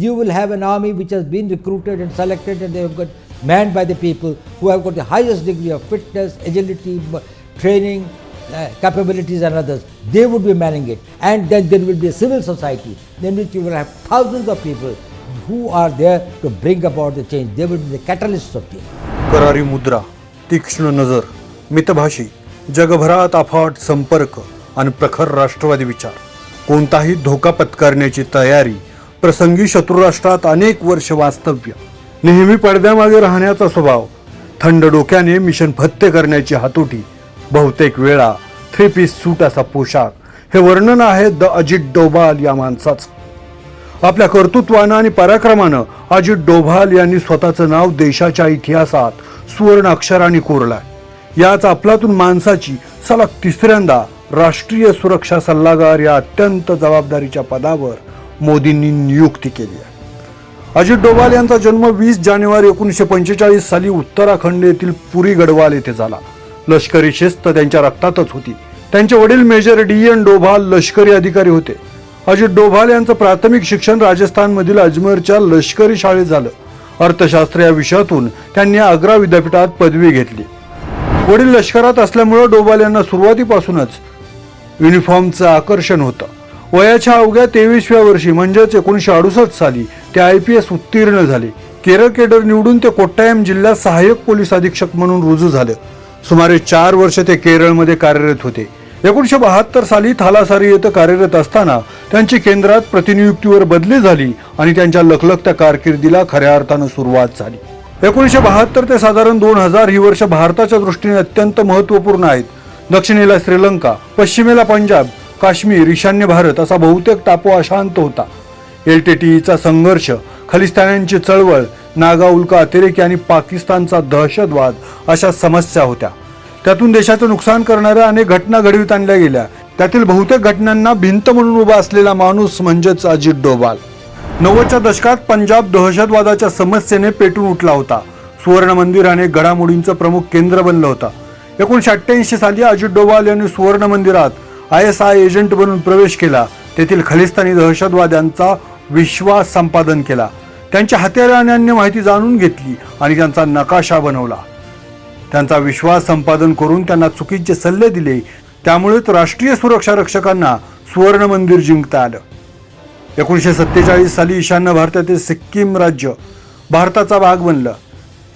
You will have an army which has been recruited and selected and they have got manned by the people who have got the highest degree of fitness, agility, m- training, uh, capabilities and others. They would be manning it. And then there will be a civil society in which you will have thousands of people who are there to bring about the change. They will be the catalysts of change. करारी मुद्रा तीक्ष्ण नजर मितभाषी जगभरात अफाट संपर्क आणि प्रखर राष्ट्रवादी विचार कोणताही धोका पत्करण्याची तयारी प्रसंगी शत्रुराष्ट्रात अनेक वर्ष वास्तव्य. नेहमी पडद्यामागे राहण्याचा स्वभाव. थंड डोक्याने मिशन फत्ते करण्याची हातोटी. बहुतेक वेळा थ्री पीस सूट असा पोशाख. हे वर्णन आहे द अजित डोबाल या माणसाचं. आपल्या कर्तृत्वानं आणि पराक्रमानं अजित डोभाल यांनी स्वतःचं नाव देशाच्या इतिहासात सुवर्ण अक्षराने कोरलाय. याच आपलातून माणसाची सलग तिसऱ्यांदा राष्ट्रीय सुरक्षा सल्लागार या अत्यंत जबाबदारीच्या पदावर मोदींनी नियुक्ती केली आहे. अजित डोभाल यांचा जन्म वीस जानेवारी एकोणीसशे पंचेचाळीस साली उत्तराखंड येथील पुरी गढवाल येथे झाला. लष्करी शिस्त त्यांच्या रक्तातच होती. त्यांचे वडील मेजर डी एन डोभाल लष्करी अधिकारी होते. अजित डोभाल यांचं प्राथमिक शिक्षण राजस्थानमधील अजमेरच्या लष्करी शाळेत झालं. अर्थशास्त्र या विषयातून त्यांनी आग्रा विद्यापीठात पदवी घेतली. वडील लष्करात असल्यामुळं डोभाल यांना सुरुवातीपासूनच युनिफॉर्मचं आकर्षण होतं. वयाच्या अवघ्या तेवीसव्या वर्षी म्हणजेच एकोणीसशे अडुसष्ट साली ते आय पी एस उत्तीर्ण झाले. केरळ केडर निवडून ते कोट्टायम जिल्ह्यात सहाय्यक पोलीस अधीक्षक म्हणून रुजू झालं. सुमारे चार वर्ष ते केरळमध्ये कार्यरत होते. एकोणीसशे बहात्तर साली थालासारी येथे कार्यरत असताना त्यांची केंद्रात प्रतिनियुक्तीवर बदली झाली आणि त्यांच्या लखलखत्या कारकिर्दीला खऱ्या अर्थानं सुरुवात झाली. एकोणीसशे बहात्तर ते साधारण दोन हजार ही वर्ष भारताच्या दृष्टीने अत्यंत महत्त्वपूर्ण आहेत. दक्षिणेला श्रीलंका पश्चिमेला पंजाब काश्मीर ईशान्य भारत असा बहुतेक टापू अशांत होता. एलटीटीईचा संघर्ष खलिस्तान्यांची चळवळ नागा उल्का अतिरेकी आणि पाकिस्तानचा दहशतवाद अशा समस्या होत्या. त्यातून देशाचं नुकसान करणाऱ्या अनेक घटना घडवीत आणल्या गेल्या. त्यातील बहुतेक घटनांना भिंत म्हणून उभा असलेला माणूस म्हणजेच अजित डोभाल. नव्वदच्या दशकात पंजाब दहशतवादाच्या समस्येने पेटून उठला होता. सुवर्ण मंदिर अनेक घडामोडींचं प्रमुख केंद्र बनलं होतं. एकोणीशे अठ्ठ्याऐंशी साली अजित डोभाल यांनी सुवर्ण मंदिरात आय एस आय एजंट बनून प्रवेश केला. तेथील खलिस्तानी दहशतवाद्यांचा विश्वास संपादन केला. त्यांच्या हत्यारे आणि अन्य माहिती जाणून घेतली आणि त्यांचा नकाशा बनवला. त्यांचा विश्वास संपादन करून त्यांना चुकीचे सल्ले दिले. त्यामुळेच राष्ट्रीय सुरक्षा रक्षकांना सुवर्ण मंदिर जिंकता आलं. एकोणीसशे सत्तेचाळीस साली ईशान्य भारतातील सिक्कीम राज्य भारताचा भाग बनलं.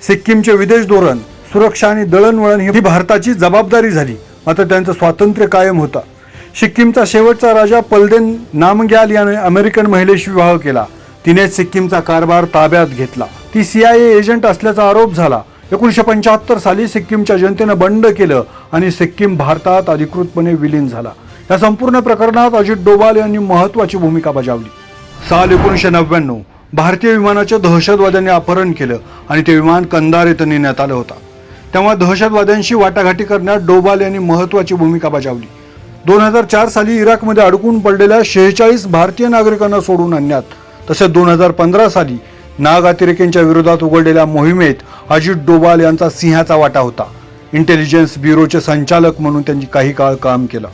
सिक्कीमचे विदेश धोरण सुरक्षा आणि दळणवळण ही भारताची जबाबदारी झाली. मात्र त्यांचं स्वातंत्र्य कायम होतं. सिक्कीमचा शेवटचा राजा पलदेन नामग्याल याने अमेरिकन महिलेशी विवाह केला. तिनेच सिक्कीमचा कारभार ताब्यात घेतला. ती सीआयए एजंट असल्याचा आरोप झाला. एकोणीसशे पंच्याहत्तर साली सिक्कीमच्या जनतेनं बंड केलं आणि सिक्कीम भारतात अधिकृतपणे विलीन झाला. या संपूर्ण प्रकरणात अजित डोवाल यांनी महत्वाची भूमिका बजावली. साल एकोणीसशे नव्याण्णव भारतीय विमानाचं दहशतवाद्यांनी अपहरण केलं आणि ते विमान कंदार येथे नेण्यात आलं होतं. तेव्हा दहशतवाद्यांशी वाटाघाटी करण्यात डोबाल यांनी महत्वाची भूमिका बजावली. दोन हजार चार साली इराकमध्ये अडकून पडलेल्या शेहेचाळीस भारतीय नागरिकांना सोडून आणण्यात तसेच दोन हजार पंधरा साली नाग अतिरेक्यांच्या विरोधात उघडलेल्या मोहिमेत अजित डोबाल यांचा सिंहाचा वाटा होता. इंटेलिजन्स ब्युरोचे संचालक म्हणून त्यांनी काही काळ काम केलं.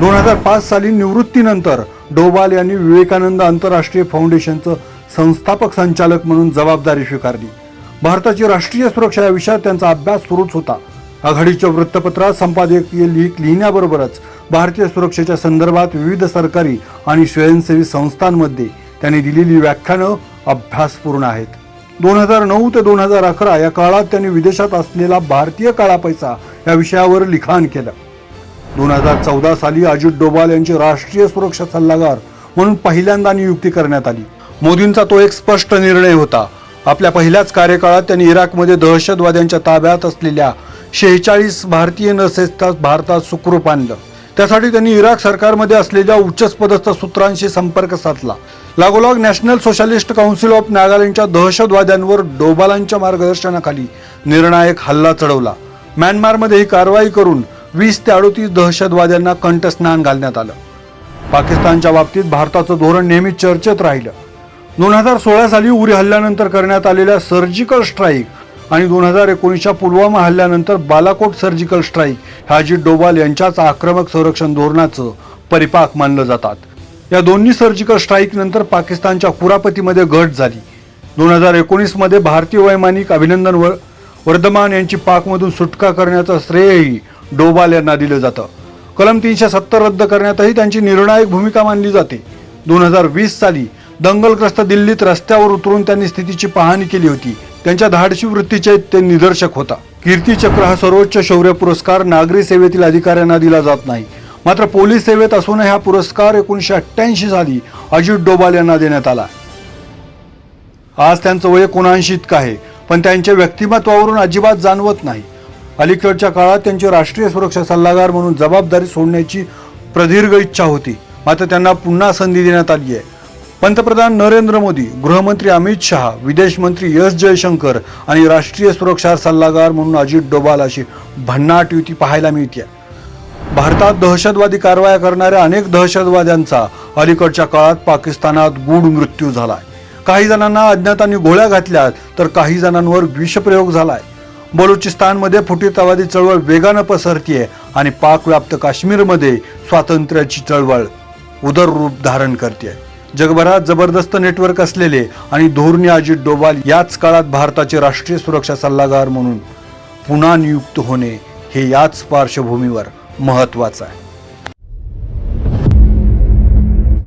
दोन हजार पाच साली निवृत्तीनंतर डोबाल यांनी विवेकानंद आंतरराष्ट्रीय फाउंडेशनचं संस्थापक संचालक म्हणून जबाबदारी स्वीकारली. भारताची राष्ट्रीय सुरक्षा या विषयात त्यांचा अभ्यास सुरूच होता. आघाडीच्या वृत्तपत्रात संपादकीय लेख लिहिण्याबरोबरच भारतीय सुरक्षेच्या संदर्भात विविध सरकारी आणि स्वयंसेवी संस्थांमध्ये त्यांनी दिलेली व्याख्यानं अभ्यासपूर्ण आहेत. दोन हजार नऊ ते दोन हजार अकरा या काळात त्यांनी विदेशात असलेला भारतीय काळा पैसा या विषयावर लिखाण केलं. दोन हजार चौदा साली अजित डोभाल यांची राष्ट्रीय सुरक्षा सल्लागार म्हणून पहिल्यांदा नियुक्ती करण्यात आली. मोदींचा तो एक स्पष्ट निर्णय होता. आपल्या पहिल्याच कार्यकाळात त्यांनी इराकमध्ये दहशतवाद्यांच्या ताब्यात असलेल्या शेहेचाळीस भारतीय नसेसता भारतात सुखरूप आणलं. त्यासाठी त्यांनी इराक सरकारमध्ये असलेल्या उच्चपदस्थ सूत्रांशी संपर्क साधला. लागोलाग नॅशनल सोशलिस्ट काउन्सिल ऑफ नागालँडच्या दहशतवाद्यांवर डोबालांच्या मार्गदर्शनाखाली निर्णायक हल्ला चढवला. म्यानमारमध्ये ही कारवाई करून वीस ते अडोतीस दहशतवाद्यांना कंठस्नान घालण्यात आलं. पाकिस्तानच्या बाबतीत भारताचं धोरण नेहमी चर्चेत राहिलं. दोन हजार सोळा साली उरी हल्ल्यानंतर करण्यात आलेल्या सर्जिकल स्ट्राईक आणि दोन हजार एकोणीसच्या पुलवामा हल्ल्यानंतर बालाकोट सर्जिकल स्ट्राईक ह्या अजित यांच्याच आक्रमक संरक्षण धोरणाचं परिपाक मानलं जातात. या दोन्ही सर्जिकल स्ट्राईक नंतर पाकिस्तानच्या कुरापतीमध्ये घट झाली. दोन हजार एकोणीसमध्ये भारतीय वैमानिक अभिनंदन वर वर्धमान यांची पाकमधून सुटका करण्याचं श्रेयही डोबाल यांना दिलं जातं. कलम तीनशे सत्तर रद्द करण्यातही त्यांची निर्णायक भूमिका मानली जाते. दोन हजार वीस साली दंगलग्रस्त दिल्लीत रस्त्यावर उतरून त्यांनी स्थितीची पाहणी केली होती. त्यांच्या धाडशी वृत्तीचे ते निदर्शक होता. कीर्तीचक्र हा सर्वोच्च शौर्य पुरस्कार नागरी सेवेतील अधिकाऱ्यांना दिला जात नाही. मात्र पोलीस सेवेत असूनही हा पुरस्कार एकोणीसशे अठ्ठ्याऐंशी साली अजित डोबाल यांना देण्यात आला. आज त्यांचं वय एकोणऐंशी इतकं आहे पण त्यांच्या व्यक्तिमत्वावरून अजिबात जाणवत नाही. अलीकडच्या काळात त्यांची राष्ट्रीय सुरक्षा सल्लागार म्हणून जबाबदारी सोडण्याची प्रदीर्घ इच्छा होती मात्र त्यांना पुन्हा संधी देण्यात आली आहे. पंतप्रधान नरेंद्र मोदी गृहमंत्री अमित शहा विदेश मंत्री एस जयशंकर आणि राष्ट्रीय सुरक्षा सल्लागार म्हणून अजित डोभाल अशी भन्नाट युती पाहायला मिळते भारतात दहशतवादी कारवाया करणाऱ्या अनेक दहशतवाद्यांचा अलीकडच्या काळात पाकिस्तानात गूढ मृत्यू झालाय. काही जणांना अज्ञातांनी गोळ्या घातल्या तर काही जणांवर विषप्रयोग झालाय. बलुचिस्तानमध्ये फुटीरतावादी चळवळ वेगानं पसरतीये आणि पाकव्याप्त काश्मीरमध्ये स्वातंत्र्याची चळवळ उदर रूप धारण करते जगभरात जबरदस्त नेटवर्क असलेले आणि धोरणी अजित डोभाल याच काळात भारताचे राष्ट्रीय सुरक्षा सल्लागार म्हणून पुन्हा नियुक्त होणे हे याच पार्श्वभूमीवर महत्वाचं आहे.